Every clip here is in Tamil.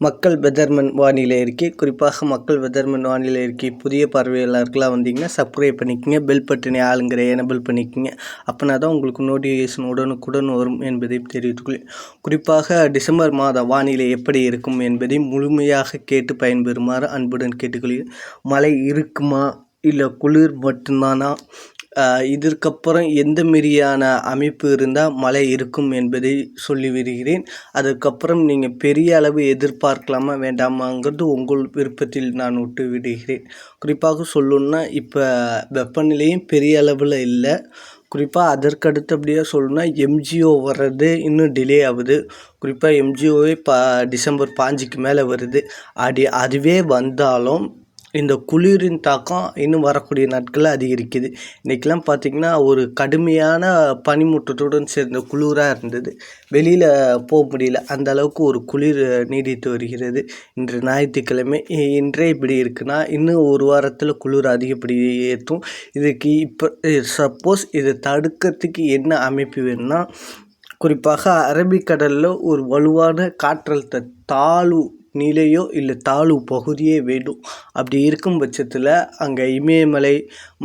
மக்கள் பெதர்மன் வானிலை அறிக்கை. குறிப்பாக மக்கள் பெதர்மன் வானிலை அறிக்கை. புதிய பார்வையாளர்களாக வந்தீங்கன்னா சப்ஸ்கிரைப் பண்ணிக்கங்க. பெல் பட்டனை ஆளுங்கிற எனபிள் பண்ணிக்கோங்க. அப்படின்னா தான் உங்களுக்கு நோட்டிஃபிகேஷன் உடனுக்குடன் வரும் என்பதை தெரிவித்துக்கொள்ளேன் குறிப்பாக டிசம்பர் மாத வானிலை எப்படி இருக்கும் என்பதை முழுமையாக கேட்டு பயன்பெறுமாறு அன்புடன் கேட்டுக்கொள்கிறேன். மழை இருக்குமா? இல்லை குளிர் மட்டும்தானா? இதற்கப்புறம் எந்த மாரியான அமைப்பு இருந்தால் மழை இருக்கும் என்பதை சொல்லி வருகிறேன் அதுக்கப்புறம் நீங்கள் பெரிய அளவு எதிர்பார்க்கலாமா வேண்டாமாங்கிறது உங்கள் விருப்பத்தில் நான் விட்டு விடுகிறேன். குறிப்பாக சொல்லணுன்னா இப்போ வெப்பநிலையும் பெரிய அளவில் இல்லை. குறிப்பாக அதற்கு அடுத்தபடியாக சொல்லணுன்னா எம்ஜிஓ வர்றது இன்னும் டிலே ஆகுது. குறிப்பாக எம்ஜிஓவே பா டிசம்பர் பாஞ்சுக்கு மேலே வருது. அப்படி அதுவே வந்தாலும் இந்த குளிரின் தாக்கம் இன்னும் வரக்கூடிய நாட்களில் அதிகரிக்குது. இன்றைக்கெலாம் பார்த்திங்கன்னா ஒரு கடுமையான பனிமூட்டத்துடன் சேர்ந்த குளிராக இருந்தது. வெளியில் போக முடியல. அந்த அளவுக்கு ஒரு குளிர் நீடித்து வருகிறது. இன்று ஞாயிற்றுக்கிழமை. இன்றே இப்படி இருக்குன்னா இன்னும் ஒரு வாரத்தில் குளிர் அதிகப்படி ஏற்றும். இதுக்கு இப்போ சப்போஸ் இதை தடுக்கிறதுக்கு என்ன அமைப்பு வேணும்னா குறிப்பாக அரபிக்கடலில் ஒரு வலுவான காற்றழுத்த தாழ்வு நிலையோ இல்லை தாழ்வு பகுதியே வேண்டும். அப்படி இருக்கும் பட்சத்தில் அங்கே இமயமலை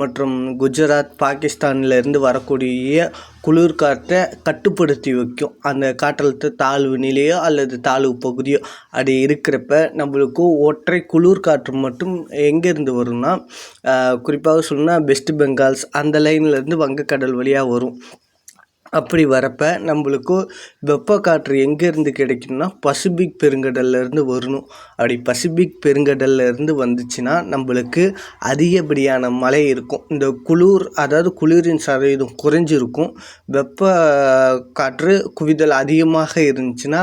மற்றும் குஜராத் பாகிஸ்தான்லேருந்து வரக்கூடிய குளிர் காற்றை கட்டுப்படுத்தி வைக்கும். அந்த காற்றழுத்த தாழ்வு நிலையோ அல்லது தாழ்வு பகுதியோ அப்படி இருக்கிறப்ப நம்மளுக்கு ஒற்றை குளிர் காற்று மட்டும் எங்கேருந்து வரும்னா குறிப்பாக சொல்லணும்னா வெஸ்ட் பெங்கால்ஸ் அந்த லைன்லேருந்து வங்கக்கடல் வழியாக வரும். அப்படி வரப்போ நம்மளுக்கு வெப்ப காற்று எங்கேருந்து கிடைக்கும்னா பசிபிக் பெருங்கடல்லேருந்து வரணும். அப்படி பசிபிக் பெருங்கடல்லேருந்து வந்துச்சுன்னா நம்மளுக்கு அதிகப்படியான மழை இருக்கும். இந்த குளிர் அதாவது குளிரின் சதவீதம் குறைஞ்சிருக்கும். வெப்ப காற்று குவிதல் அதிகமாக இருந்துச்சுன்னா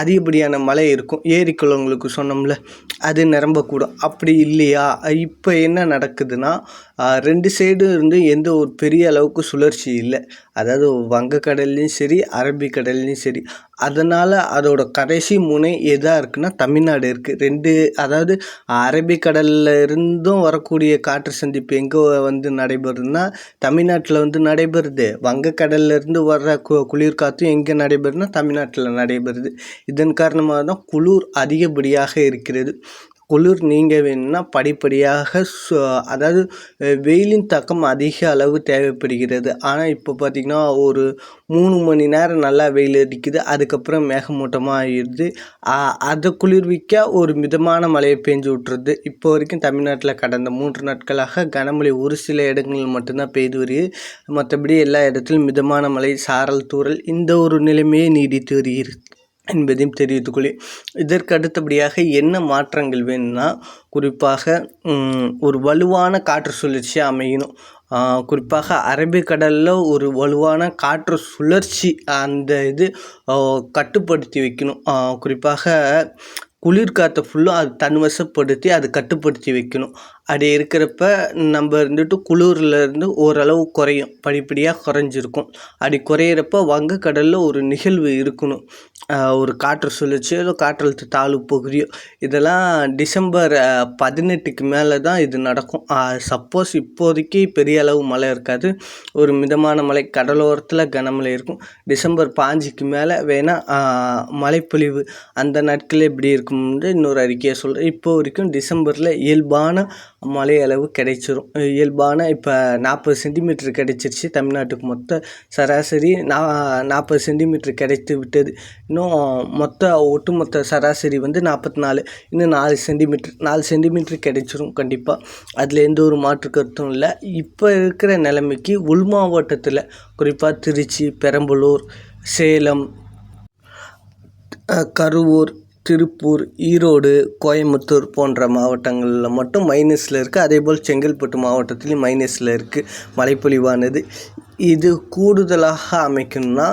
அதிகப்படியான மழை இருக்கும். ஏரி குளங்களுக்கு சொன்னோம்ல அது நிரம்பக்கூடும். அப்படி இல்லையா? இப்போ என்ன நடக்குதுன்னா ரெண்டு சைடும் இருந்து எந்த ஒரு பெரிய அளவுக்கு சுழற்சி இல்லை. அதாவது வங்கக்கடல்லையும் சரி அரபிக்கடல்லையும் சரி. அதனால் அதோட கடைசி முனை எதாக இருக்குன்னா தமிழ்நாடு இருக்குது ரெண்டு அதாவது அரபிக்கடலில் இருந்தும் வரக்கூடிய காற்று சந்திப்பு எங்கே வந்து நடைபெறுதுன்னா தமிழ்நாட்டில் வந்து நடைபெறுது. வங்கக்கடல்லேருந்து வர்ற கு குளிர் காற்றும் எங்கே நடைபெறுதுன்னா தமிழ்நாட்டில் நடைபெறுது. இதன் காரணமாக தான் குளிர் அதிகப்படியாக இருக்கிறது. குளிர் நீங்க வேணும்னா படிப்படியாக சு அதாவது வெயிலின் தாக்கம் அதிக அளவு தேவைப்படுகிறது. ஆனால் இப்போ பார்த்திங்கன்னா ஒரு மூணு மணி நேரம் நல்லா வெயில் அடிக்குது அதுக்கப்புறம் மேகமூட்டமாக ஆயிடுது. அதை குளிர்விக்க ஒரு மிதமான மழையை பெஞ்சு விட்ருது இப்போ வரைக்கும் தமிழ்நாட்டில் கடந்த மூன்று நாட்களாக கனமழை ஒரு சில இடங்களில் மட்டும்தான் பெய்து வருகிறது மற்றபடி எல்லா இடத்துலையும் மிதமான மழை சாரல் தூறல் இந்த ஒரு நிலைமையே நீடித்து வருகிறது. என்பதையும் தெரிவித்துக்கொள்ளி இதற்கு அடுத்தபடியாக என்ன மாற்றங்கள் வேணும்னா குறிப்பாக ஒரு வலுவான காற்று சுழற்சி அமையணும். குறிப்பாக அரபிக்கடலில் ஒரு வலுவான காற்று சுழற்சி அந்த இது கட்டுப்படுத்தி வைக்கணும். குறிப்பாக குளிர் காற்றை ஃபுல்லும் அது தன்வசப்படுத்தி அதை கட்டுப்படுத்தி வைக்கணும். அப்படி இருக்கிறப்ப நம்ம இருந்துட்டு குளிர்லேருந்து ஓரளவு குறையும். படிப்படியாக குறைஞ்சிருக்கும். அப்படி குறையிறப்ப வங்கக்கடலில் ஒரு நிகழ்வு இருக்கணும். ஒரு காற்று சுழற்சியோ இல்லை காற்றழுத்த தாழ்வு பகுதியோ இதெல்லாம் டிசம்பர் பதினெட்டுக்கு மேலே தான் இது நடக்கும். சப்போஸ் இப்போதைக்கு பெரிய அளவு மழை இருக்காது. ஒரு மிதமான மழை கடலோரத்தில் கனமழை இருக்கும். டிசம்பர் பாஞ்சுக்கு மேலே வேணால் மழைப்பொழிவு அந்த நாட்களில் எப்படி இருக்கும்னு இன்னொரு அறிக்கையை சொல்கிறேன் இப்போ வரைக்கும் டிசம்பரில் இயல்பான மழை அளவு கிடைச்சிரும். இயல்பான இப்போ நாற்பது சென்டிமீட்ரு கிடைச்சிருச்சு. தமிழ்நாட்டுக்கு மொத்த சராசரி நா நாற்பது சென்டிமீட்ரு கிடைத்து விட்டது. இன்னும் மொத்த ஒட்டுமொத்த சராசரி வந்து நாற்பத்தி நாலு இன்னும் நாலு சென்டிமீட்ரு நாலு சென்டிமீட்ரு கிடைச்சிரும் கண்டிப்பாக அதில் எந்த ஒரு மாற்று கருத்தும் இல்லை. இப்போ இருக்கிற நிலைமைக்கு உள் மாவட்டத்தில் குறிப்பாக திருச்சி பெரம்பலூர் சேலம் கரூர் திருப்பூர் ஈரோடு கோயம்புத்தூர் போன்ற மாவட்டங்களில் மட்டும் மைனஸில் இருக்குது அதேபோல் செங்கல்பட்டு மாவட்டத்திலையும் மைனஸில் இருக்குது மழைப்பொழிவானது. இது கூடுதலாக அமைக்கணும்னா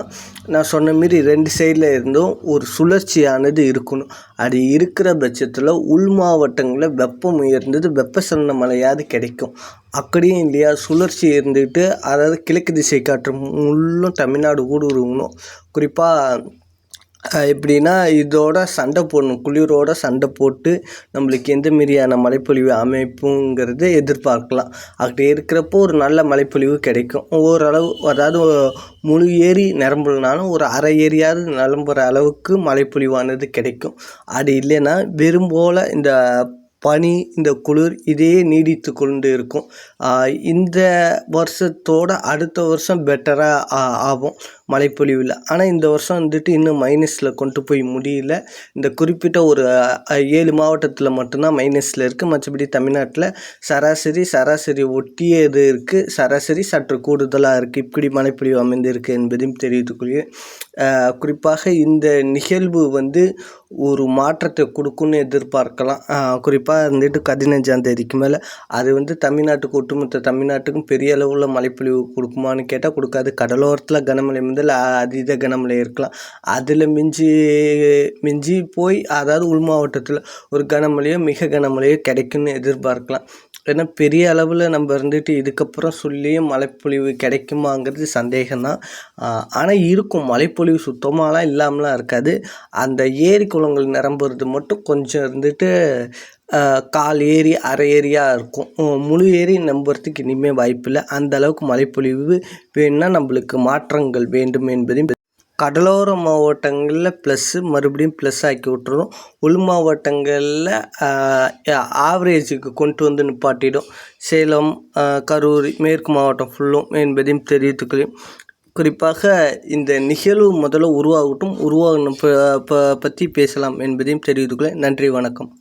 நான் சொன்ன மாரி ரெண்டு சைடில் இருந்தும் ஒரு சுழற்சியானது இருக்கணும். அது இருக்கிற பட்சத்தில் உள் மாவட்டங்களில் வெப்பம் உயர்ந்தது வெப்பசலன மழையாவது கிடைக்கும். அப்படியும் இல்லையா? சுழற்சி இருந்துக்கிட்டு அதாவது கிழக்கு திசை காற்று முள்ளும் தமிழ்நாடு ஊடுருவணும். குறிப்பாக எப்படின்னா இதோட சண்டை போடணும். குளிரோட சண்டை போட்டு நம்மளுக்கு எந்த மாரியான மழைப்பொழிவு அமைப்புங்கிறது எதிர்பார்க்கலாம். அப்படி இருக்கிறப்போ ஒரு நல்ல மழைப்பொழிவு கிடைக்கும். ஓரளவு அதாவது முழு ஏரி நிரம்பலனாலும் ஒரு அரை ஏரியாவது நிரம்புற அளவுக்கு மழைப்பொழிவானது கிடைக்கும். அது இல்லைன்னா வெறும் போல் இந்த பனி இந்த குளிர் இதே நீடித்து கொண்டு இருக்கும். இந்த வருஷத்தோட அடுத்த வருஷம் பெட்டராக ஆகும் மழைப்பொழிவில். ஆனால் இந்த வருஷம் வந்துட்டு இன்னும் மைனஸில் கொண்டு போய் முடியல. இந்த குறிப்பிட்ட ஒரு ஏழு மாவட்டத்தில் மட்டும்தான் மைனஸில் இருக்குது மற்றபடி தமிழ்நாட்டில் சராசரி சராசரி ஒட்டியே இது இருக்குது சராசரி சற்று கூடுதலாக இருக்குது இப்படி மழைப்பொழிவு அமைந்திருக்கு என்பதையும் தெரிவித்துக்கொள்கிறேன் குறிப்பாக இந்த நிகழ்வு வந்து ஒரு மாற்றத்தை கொடுக்கும்னு எதிர்பார்க்கலாம். குறிப்பாக வந்துட்டு பதினஞ்சாம் தேதிக்கு மேலே அது வந்து தமிழ்நாட்டுக்கு ஒட்டுமொத்த தமிழ்நாட்டுக்கும் பெரிய அளவில் மழைப்பொழிவு கொடுக்குமான்னு கேட்டால் கொடுக்காது. கடலோரத்தில் கனமழை முதல் அதீத கனமழை இருக்கலாம். அதில் மிஞ்சி மிஞ்சி போய் அதாவது உள் மாவட்டத்தில் ஒரு கனமழையோ மிக கனமழையோ கிடைக்கும்னு எதிர்பார்க்கலாம். ஏன்னா பெரிய அளவில் நம்ம இருந்துட்டு இதுக்கப்புறம் சொல்லியும் மழைப்பொழிவு கிடைக்குமாங்கிறது சந்தேகம்தான். ஆனால் இருக்கும். மழைப்பொழிவு சுத்தமாகலாம் இல்லாமலாம் இருக்காது. அந்த ஏரி குளங்கள் நிரம்புறது மட்டும் கொஞ்சம் இருந்துட்டு கால் ஏரி அரை ஏரியாக இருக்கும். முழு ஏரி நம்புறதுக்கு இனிமேல் வாய்ப்பில்லை. அந்த அளவுக்கு மழைப்பொழிவு வேணும்னா நம்மளுக்கு மாற்றங்கள் வேண்டும் என்பதையும் கடலோர மாவட்டங்களில் ப்ளஸ்ஸு மறுபடியும் ப்ளஸ் ஆக்கி விட்டுரும் உள் மாவட்டங்களில் ஆவரேஜுக்கு கொண்டு வந்து நிப்பாட்டிடும். சேலம் கரூர் மேற்கு மாவட்டம் ஃபுல்லும் என்பதையும் தெரிவித்துக்கிறேன். குறிப்பாக இந்த நிகழ்வு முதல்ல உருவாகட்டும் உருவாகணும் ப ப- பற்றி பேசலாம் என்பதையும் தெரிவித்துக்கிறேன். நன்றி வணக்கம்.